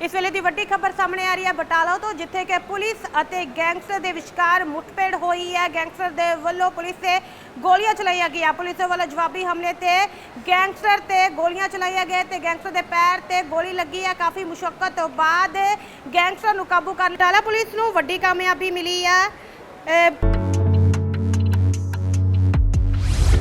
ਇਸ ਵੇਲੇ ਦੀ ਵੱਡੀ ਖਬਰ ਸਾਹਮਣੇ ਆ ਰਹੀ ਹੈ ਬਟਾਲਾ ਤੋਂ, ਜਿੱਥੇ ਕਿ ਪੁਲਿਸ ਅਤੇ ਗੈਂਗਸਟਰ ਦੇ ਵਿਚਕਾਰ ਮੁੱਠਭੇੜ ਹੋਈ ਹੈ। ਗੈਂਗਸਟਰ ਦੇ ਵੱਲੋਂ ਪੁਲਿਸ ਤੇ ਗੋਲੀਆਂ ਚਲਾਈਆਂ ਗਈਆਂ। ਪੁਲਿਸ ਵੱਲੋਂ ਜਵਾਬੀ ਹਮਲੇ ਤੇ ਗੈਂਗਸਟਰ ਤੇ ਗੋਲੀਆਂ ਚਲਾਈਆਂ ਗਏ ਤੇ ਗੈਂਗਸਟਰ ਦੇ ਪੈਰ ਤੇ ਗੋਲੀ ਲੱਗੀ ਹੈ। ਕਾਫੀ ਮੁਸ਼ਕਲ ਤੋਂ ਬਾਅਦ ਗੈਂਗਸਟਰ ਨੂੰ ਕਾਬੂ ਕਰਨ ਬਟਾਲਾ ਪੁਲਿਸ ਨੂੰ ਵੱਡੀ ਕਾਮਯਾਬੀ ਮਿਲੀ ਹੈ।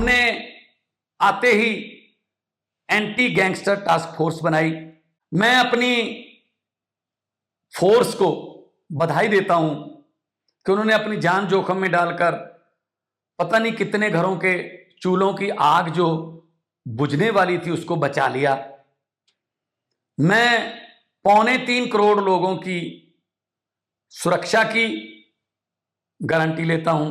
हमने आते ही एंटी गैंगस्टर टास्क फोर्स बनाई। मैं अपनी फोर्स को बधाई देता हूँ कि उन्होंने अपनी जान जोखिम में डालकर पता नहीं कितने घरों के चूल्हों की आग जो बुझने वाली थी उसको बचा लिया। मैं पौने तीन करोड़ लोगों की सुरक्षा की गारंटी लेता हूँ।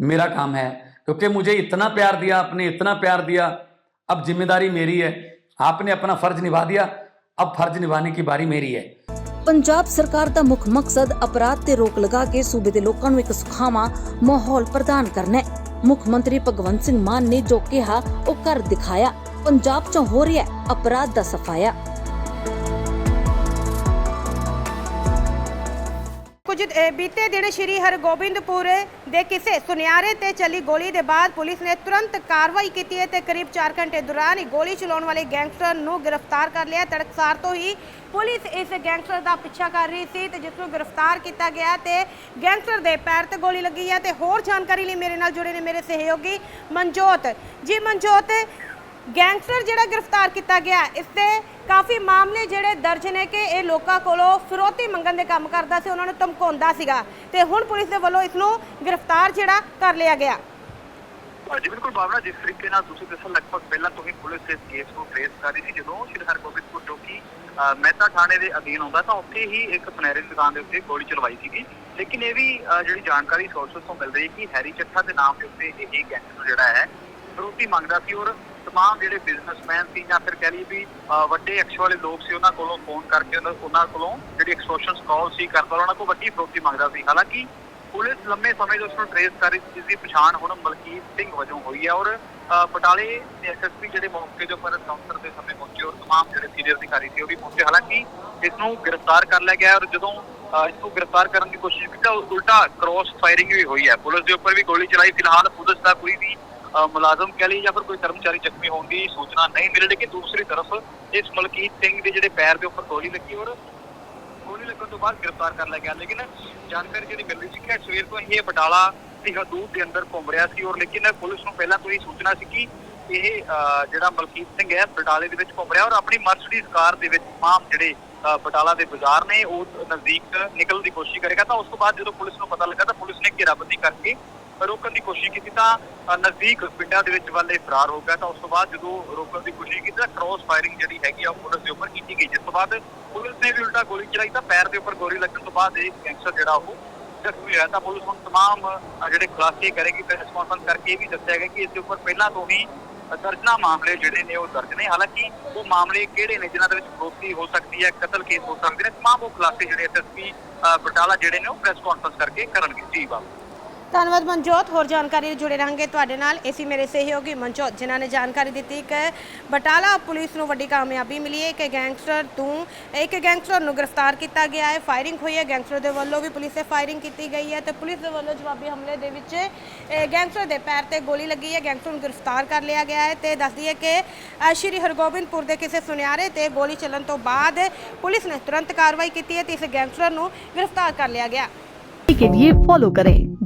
मेरा काम है क्योंकि मुझे इतना प्यार दिया आपने इतना प्यार दिया अब जिम्मेदारी मेरी है आपने अपना फर्ज निभा दिया अब फर्ज निभाने की बारी मेरी है ਪੰਜਾਬ ਸਰਕਾਰ ਦਾ ਮੁੱਖ ਮਕਸਦ ਅਪਰਾਧ ਤੇ ਰੋਕ ਲਗਾ ਕੇ ਸੂਬੇ ਦੇ ਲੋਕਾਂ ਨੂੰ ਇੱਕ ਸੁਖਾਵਾਂ ਮਾਹੌਲ ਪ੍ਰਦਾਨ ਕਰਨਾ ਹੈ ਮੁੱਖ ਮੰਤਰੀ ਭਗਵੰਤ ਸਿੰਘ ਮਾਨ ਨੇ ਜੋ ਕਿਹਾ ਉਹ ਕਰ ਦਿਖਾਇਆ ਪੰਜਾਬ 'ਚ ਹੋ ਰਿਹਾ ਹੈ ਅਪਰਾਧ ਦਾ ਸਫਾਇਆ ਕੁਝ ਅ, ਬੀਤੇ ਦਿਨ ਸ਼੍ਰੀ ਹਰਗੋਬਿੰਦਪੁਰ ਦੇ ਕਿਸੇ ਸੁਨਿਆਰੇ ਤੇ ਚੱਲੀ ਗੋਲੀ ਦੇ ਬਾਅਦ ਪੁਲਿਸ ਨੇ ਤੁਰੰਤ ਕਾਰਵਾਈ ਕੀਤੀ ਹੈ ਤੇ ਕਰੀਬ 4 ਘੰਟੇ ਦੌਰਾਨ ਹੀ ਗੋਲੀ ਚਲਾਉਣ ਵਾਲੇ ਗੈਂਗਸਟਰ ਨੂੰ ਗ੍ਰਿਫਤਾਰ ਕਰ ਲਿਆ। ਤੜਕਸਾਰ ਤੋਂ ਹੀ ਪੁਲਿਸ ਇਸ ਗੈਂਗਸਟਰ ਦਾ ਪਿੱਛਾ ਕਰ ਰਹੀ ਸੀ ਤੇ ਜਿਸ ਨੂੰ ਗ੍ਰਿਫਤਾਰ ਕੀਤਾ ਗਿਆ ਤੇ ਗੈਂਗਸਟਰ ਦੇ ਪੈਰ ਤੇ ਗੋਲੀ ਲੱਗੀ ਹੈ ਤੇ ਹੋਰ ਜਾਣਕਾਰੀ ਲਈ ਮੇਰੇ ਨਾਲ ਜੁੜੇ ਨੇ ਮੇਰੇ ਸਹਿਯੋਗੀ ਮਨਜੋਤ। ਜੀ ਮਨਜੋਤ ਗੈਂਗਸਟਰ ਜਿਹੜਾ ਗ੍ਰਿਫਤਾਰ ਕੀਤਾ ਗਿਆ ਇਸ ਤੇ ਕਾਫੀ ਮਾਮਲੇ ਜਿਹੜੇ ਦਰਜ ਨੇ ਕਿ ਇਹ ਲੋਕਾਂ ਕੋਲੋਂ ਫਿਰੌਤੀ ਮੰਗਣ ਦੇ ਕੰਮ ਕਰਦਾ ਸੀ, ਉਹਨਾਂ ਨੂੰ ਧਮਕਾਉਂਦਾ ਸੀਗਾ। ਤੇ ਹੁਣ ਪੁਲਿਸ ਦੇ ਵੱਲੋਂ ਇਸ ਨੂੰ ਗ੍ਰਿਫਤਾਰ ਜਿਹੜਾ ਕਰ ਲਿਆ ਗਿਆ। ਜੀ ਬਿਲਕੁਲ ਭਾਵਨਾ ਜਿਸ ਤਰੀਕੇ ਨਾਲ ਤੁਸੀਂ ਦੱਸਣ ਲਗਭਗ ਪਹਿਲਾਂ ਤੋਂ ਹੀ ਪੁਲਿਸ ਇਸ ਕੇਸ ਨੂੰ ਟ੍ਰੇਸ ਕਰ ਰਹੀ ਸੀ। ਜਦੋਂ ਸ਼੍ਰੀ ਹਰਗੋਬਿੰਦਪੁਰ ਜੋ ਕਿ ਮਹਿਤਾ ਥਾਣੇ ਦੇ ਅਧੀਨ ਆਉਂਦਾ, ਤਾਂ ਉੱਥੇ ਹੀ ਇੱਕ ਸੁਨਹਿਰੇ ਦੁਕਾਨ ਦੇ ਉੱਤੇ ਗੋਲੀ ਚਲਵਾਈ ਸੀਗੀ। ਲੇਕਿਨ ਇਹ ਵੀ ਜਿਹੜੀ ਜਾਣਕਾਰੀ ਸੋਰਸਸ ਤੋਂ ਮਿਲ ਰਹੀ ਹੈ ਕਿ ਹੈਰੀ ਚੱਠਾ ਦੇ ਨਾਮ ਦੇ ਉੱਤੇ ਇਹ ਗੈਂਗਸਟਰ ਜਿਹੜਾ ਹੈ ਫਰੋਤੀ ਮੰਗਦਾ ਸੀ ਔਰ ਤਮਾਮ ਜਿਹੜੇ ਬਿਜ਼ਨਸਮੈਨ ਸੀ ਜਾਂ ਫਿਰ ਕਹਿ ਲਈਏ ਵੀ ਅਹ, ਵੱਡੇ ਐਕਸ ਵਾਲੇ ਲੋਕ ਸੀ ਉਹਨਾਂ ਕੋਲੋਂ ਫੋਨ ਕਰਕੇ ਉਹਨਾਂ ਉਹਨਾਂ ਕੋਲੋਂ ਜਿਹੜੀ ਐਕਸਟੋਰਸ਼ਨਸ ਕਾਲ ਸੀ ਕਰਦਾ ਉਹਨਾਂ ਕੋਲ ਵੱਡੀ ਫਰੋਤੀ ਮੰਗਦਾ ਸੀ ਹਾਲਾਂਕਿ ਪੁਲਿਸ ਲੰਮੇ ਸਮੇਂ ਤੋਂ ਉਸ ਨੂੰ ਟ੍ਰੇਸ ਕਰ ਰਹੀ ਸੀ ਜਿਸ ਦੀ ਪਛਾਣ ਹੁਣ ਮਲਕੀਤ ਸਿੰਘ ਵਜੋਂ ਹੋਈ ਹੈ ਔਰ ਅ, ਬਟਾਲੇ ਦੇ ਐਸਐਸਪੀ ਜਿਹੜੇ ਮੌਕੇ ਦੇ ਉੱਪਰ ਕਾਊਂਟਰ ਦੇ ਸਮੇਂ ਪਹੁੰਚੇ ਔਰ तमाम ਜਿਹੜੇ ਸੀਨੀਅਰ ਅਧਿਕਾਰੀ ਸੀ ਉਹ ਵੀ ਪਹੁੰਚੇ ਹਾਲਾਂਕਿ ਇਸ ਨੂੰ ਗ੍ਰਿਫਤਾਰ ਕਰ ਲਿਆ ਗਿਆ ਔਰ ਜਦੋਂ ਅ, ਇਸ ਨੂੰ ਗ੍ਰਿਫਤਾਰ ਕਰਨ ਦੀ ਕੋਸ਼ਿਸ਼ ਕੀਤੀ ਤਾਂ ਉਲਟਾ ਕ੍ਰੋਸ ਫਾਇਰਿੰਗ ਵੀ ਹੋਈ ਹੈ ਪੁਲਿਸ ਦੇ ਉੱਪਰ ਵੀ ਗੋਲੀ ਚਲਾਈ ਫਿਲਹਾਲ ਪੁਲਿਸ ਦਾ ਕੋਈ ਵੀ ਅ, ਮੁਲਾਜ਼ਮ ਕਹਿ ਲਈ ਜਾਂ ਫਿਰ ਕੋਈ ਕਰਮਚਾਰੀ ਜ਼ਖਮੀ ਹੋਣ ਦੀ ਸੂਚਨਾ ਨਹੀਂ ਮਿਲੀ ਲੇਕਿਨ ਦੂਸਰੀ ਤਰਫ ਇਸ ਮਲਕੀਤ ਸਿੰਘ ਦੇ ਜਿਹੜੇ ਪੈਰ ਦੇ ਉੱਪਰ ਗੋਲੀ ਲੱਗੀ ਔਰ ਗੋਲੀ ਲੱਗਣ ਤੋਂ ਬਾਅਦ ਗ੍ਰਿਫਤਾਰ ਕਰ ਲਿਆ ਗਿਆ। ਲੇਕਿਨ ਜਾਣਕਾਰੀ ਜਿਹੜੀ ਮਿਲ ਰਹੀ ਸੀ ਕਿ ਸਵੇਰ ਤੋਂ ਹੀ ਇਹ ਬਟਾਲਾ ਦੀ ਹਦੂਦ ਦੇ ਅੰਦਰ ਘੁੰਮ ਰਿਹਾ ਸੀ ਔਰ ਲੇਕਿਨ ਪੁਲਿਸ ਨੂੰ ਪਹਿਲਾਂ ਤੋਂ ਹੀ ਸੂਚਨਾ ਸੀ ਕਿ ਇਹ ਅਹ, ਜਿਹੜਾ ਮਲਕੀਤ ਸਿੰਘ ਹੈ ਬਟਾਲੇ ਦੇ ਵਿੱਚ ਘੁੰਮ ਰਿਹਾ ਔਰ ਆਪਣੀ ਮਰਸੀਡੀਜ਼ ਕਾਰ ਦੇ ਵਿੱਚ ਆਮ ਜਿਹੜੇ ਬਟਾਲਾ ਦੇ ਬਾਜ਼ਾਰ ਨੇ ਉਹ ਨਜ਼ਦੀਕ ਨਿਕਲਣ ਦੀ ਕੋਸ਼ਿਸ਼ ਕਰੇਗਾ ਤਾਂ ਉਸ ਤੋਂ ਬਾਅਦ ਜਦੋਂ ਪੁਲਿਸ ਨੂੰ ਪਤਾ ਲੱਗਾ ਪੁਲਿਸ ਨੇ ਘੇਰਾਬੰਦੀ ਕਰਕੇ ਰੋਕਣ ਦੀ ਕੋਸ਼ਿਸ਼ ਕੀਤੀ ਤਾਂ ਅਹ, ਨਜ਼ਦੀਕ ਪਿੰਡਾਂ ਦੇ ਵਿੱਚ ਵੱਲ ਇਹ ਫਰਾਰ ਹੋ ਗਿਆ ਤਾਂ ਉਸ ਤੋਂ ਬਾਅਦ ਜਦੋਂ ਰੋਕਣ ਦੀ ਕੋਸ਼ਿਸ਼ ਕੀਤੀ ਤਾਂ ਕ੍ਰੋਸ ਫਾਇਰਿੰਗ ਜਿਹੜੀ ਹੈਗੀ ਆ ਉਹ ਪੁਲਿਸ ਦੇ ਉੱਪਰ ਕੀਤੀ ਗਈ ਜਿਸ ਤੋਂ ਬਾਅਦ ਪੁਲਿਸ ਨੇ ਵੀ ਉਲਟਾ ਗੋਲੀ ਚਲਾਈ ਤਾਂ ਪੈਰ ਦੇ ਉੱਪਰ ਗੋਲੀ ਲੱਗਣ ਤੋਂ ਬਾਅਦ ਇਹ ਗੈਂਗਸਟਰ ਜਿਹੜਾ ਉਹ ਜ਼ਖਮੀ ਹੋਇਆ ਤਾਂ ਪੁਲਿਸ ਹੁਣ तमाम ਅਹ, ਜਿਹੜੇ ਖੁਲਾਸੇ ਕਰੇਗੀ ਪ੍ਰੈਸ ਕਾਨਫਰੰਸ ਕਰਕੇ ਇਹ ਵੀ ਦੱਸਿਆ ਗਿਆ ਕਿ ਇਸ ਦੇ ਉੱਪਰ ਪਹਿਲਾਂ ਤੋਂ ਹੀ ਦਰਜਨਾ ਮਾਮਲੇ ਜਿਹੜੇ ਨੇ ਉਹ ਦਰਜ ਨੇ। ਹਾਲਾਂਕਿ ਉਹ ਮਾਮਲੇ ਕਿਹੜੇ ਨੇ ਜਿਨ੍ਹਾਂ ਦੇ ਵਿੱਚ ਫਰੋਤੀ ਹੋ ਸਕਦੀ ਹੈ, ਕਤਲ ਕੇਸ ਹੋ ਸਕਦੇ ਨੇ। ਤਮਾਮ ਉਹ ਖੁਲਾਸੇ ਜਿਹੜੇ ਐਸਐਸਪੀ ਬਟਾਲਾ ਜਿਹੜੇ ਨੇ ਉਹ ਪ੍ਰੈਸ ਕਾਨਫਰੰਸ ਕਰਕੇ ਕਰਨਗੇ। ਜੀ, ਬਾਬੂ। ਧੰਨਵਾਦ ਮਨਜੋਤ ਹੋਰ ਜਾਣਕਾਰੀ ਲਈ ਜੁੜੇ ਰਹਾਂਗੇ ਤੁਹਾਡੇ ਨਾਲ ਇਸੀ ਮੇਰੇ ਸਹਿਯੋਗੀ ਮਨਜੋਤ ਜਿਨ੍ਹਾਂ ਨੇ ਜਾਣਕਾਰੀ ਦਿੱਤੀ ਕਿ ਬਟਾਲਾ ਪੁਲਿਸ ਨੂੰ ਵੱਡੀ ਕਾਮਯਾਬੀ ਮਿਲੀ ਹੈ ਕਿ ਗੈਂਗਸਟਰ ਤੋਂ ਇੱਕ ਗੈਂਗਸਟਰ ਨੂੰ ਗ੍ਰਿਫਤਾਰ ਕੀਤਾ ਗਿਆ ਹੈ ਫਾਇਰਿੰਗ ਹੋਈ ਹੈ ਗੈਂਗਸਟਰ ਦੇ ਵੱਲੋਂ ਵੀ ਪੁਲਿਸ ਤੇ ਫਾਇਰਿੰਗ ਕੀਤੀ ਗਈ ਹੈ ਤੇ ਪੁਲਿਸ ਦੇ ਵੱਲੋਂ ਜਵਾਬੀ ਹਮਲੇ ਦੇ ਵਿੱਚ ਇਹ ਗੈਂਗਸਟਰ ਦੇ ਪੈਰ ਤੇ ਗੋਲੀ ਲੱਗੀ ਹੈ ਗੈਂਗਸਟਰ ਨੂੰ ਗ੍ਰਿਫਤਾਰ ਕਰ ਲਿਆ ਗਿਆ ਹੈ ਤੇ ਦੱਸਦੀ ਹੈ ਕਿ ਅ, ਸ਼੍ਰੀ ਹਰਗੋਬਿੰਦਪੁਰ ਦੇ ਕਿਸੇ ਸੁਨਿਆਰੇ ਤੇ ਗੋਲੀ ਚੱਲਣ ਤੋਂ ਬਾਅਦ ਪੁਲਿਸ ਨੇ ਤੁਰੰਤ ਕਾਰਵਾਈ ਕੀਤੀ ਹੈ ਤੇ ਇਸ ਗੈਂਗਸਟਰ ਨੂੰ ਗ੍ਰਿਫਤਾਰ ਕਰ ਲਿਆ ਗਿਆ के लिए फॉलो करें